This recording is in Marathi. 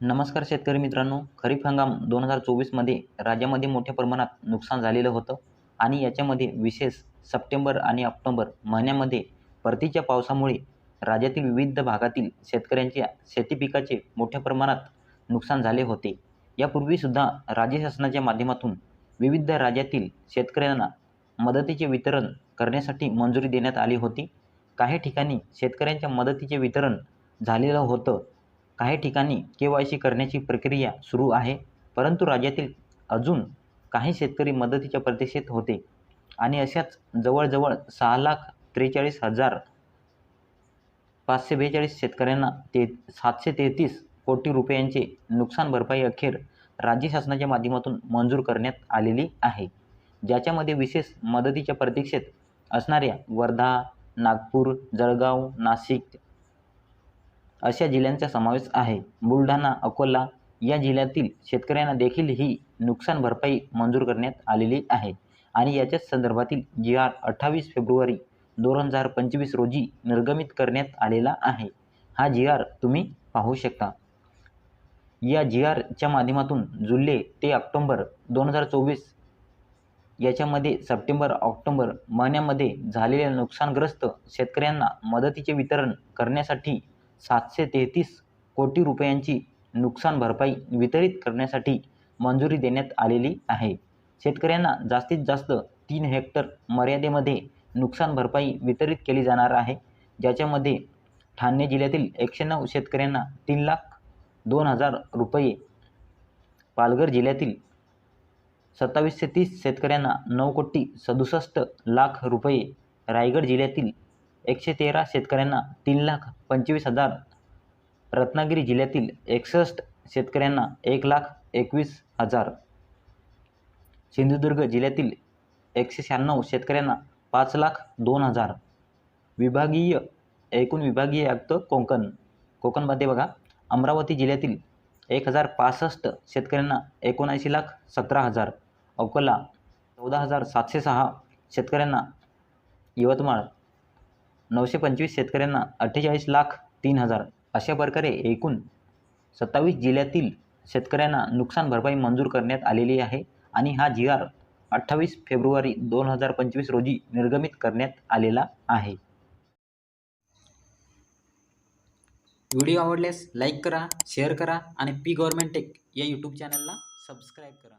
नमस्कार शेतकरी मित्रांनो खरीप हंगाम दोन हजार चोवीसमध्ये राज्यामध्ये मोठ्या प्रमाणात नुकसान झालेलं होतं आणि याच्यामध्ये विशेष सप्टेंबर आणि ऑक्टोंबर महिन्यामध्ये परतीच्या पावसामुळे राज्यातील विविध भागातील शेतकऱ्यांच्या शेती पिकाचे मोठ्या प्रमाणात नुकसान झाले होते. यापूर्वीसुद्धा राज्य शासनाच्या माध्यमातून विविध राज्यातील शेतकऱ्यांना मदतीचे वितरण करण्यासाठी मंजुरी देण्यात आली होती. काही ठिकाणी शेतकऱ्यांच्या मदतीचे वितरण झालेलं होतं. काही ठिकाणी के वाय सी करण्याची प्रक्रिया सुरू आहे परंतु राज्यातील अजून काही शेतकरी मदतीच्या प्रतीक्षेत होते आणि अशाच जवळजवळ सहा लाख त्रेचाळीस हजार पाचशे बेचाळीस शेतकऱ्यांना ते सातशे तेहतीस कोटी रुपयांचे नुकसान भरपाई अखेर राज्य शासनाच्या माध्यमातून मंजूर करण्यात आलेली आहे. ज्याच्यामध्ये विशेष मदतीच्या प्रतीक्षेत असणाऱ्या वर्धा नागपूर जळगाव नाशिक अशा जिल्ह्यांचा समावेश आहे. बुलढाणा अकोला या जिल्ह्यातील शेतकऱ्यांना देखील ही नुकसान भरपाई मंजूर करण्यात आलेली आहे. आणि याच्याच संदर्भातील जी आर अठ्ठावीस फेब्रुवारी दोन हजार पंचवीस रोजी निर्गमित करण्यात आलेला आहे. हा जी आर तुम्ही पाहू शकता. या जी आरच्या माध्यमातून जुलै ते ऑक्टोंबर दोन हजार चोवीस याच्यामध्ये सप्टेंबर ऑक्टोंबर महिन्यामध्ये झालेल्या नुकसानग्रस्त शेतकऱ्यांना मदतीचे वितरण करण्यासाठी सातशे तेहतीस कोटी रुपयांची नुकसान भरपाई वितरित करण्यासाठी मंजुरी देण्यात आलेली आहे. शेतकऱ्यांना जास्तीत जास्त तीन हेक्टर मर्यादेमध्ये नुकसान भरपाई वितरित केली जाणार आहे. ज्याच्यामध्ये ठाणे जिल्ह्यातील एकशे नऊ शेतकऱ्यांना तीन लाख दोन हजार रुपये पालघर जिल्ह्यातील सत्तावीसशे तीस शेतकऱ्यांना नऊ कोटी सदुसष्ट लाख रुपये रायगड जिल्ह्यातील एकशे तेरा शेतकऱ्यांना तीन लाख पंचवीस हजार. रत्नागिरी जिल्ह्यातील एकसष्ट शेतकऱ्यांना एक लाख एकवीस हजार. सिंधुदुर्ग जिल्ह्यातील एकशे शहाण्णव शेतकऱ्यांना पाच लाख दोन हजार. विभागीय एकूण विभागीय आयुक्त कोकण. कोकणमध्ये बघा अमरावती जिल्ह्यातील एक हजार पासष्ट शेतकऱ्यांना एकोणऐंशी लाख सतरा हजार. अकोला चौदा हजार सातशे सहा शेतकऱ्यांना यवतमाळ नऊशे पंचवीस शेतकऱ्यांना अठ्ठेचाळीस लाख तीन हजार अशा प्रकारे एकूण सत्तावीस जिल्ह्यातील शेतकऱ्यांना नुकसान भरपाई मंजूर करण्यात आलेली आहे आणि हा जी आर अठ्ठावीस फेब्रुवारी दोन हजार पंचवीस रोजी निर्गमित करण्यात आलेला आहे. व्हिडिओ आवडल्यास लाईक करा शेअर करा आणि पी गव्हर्मेंट टेक या यूट्यूब चॅनलला सबस्क्राईब करा.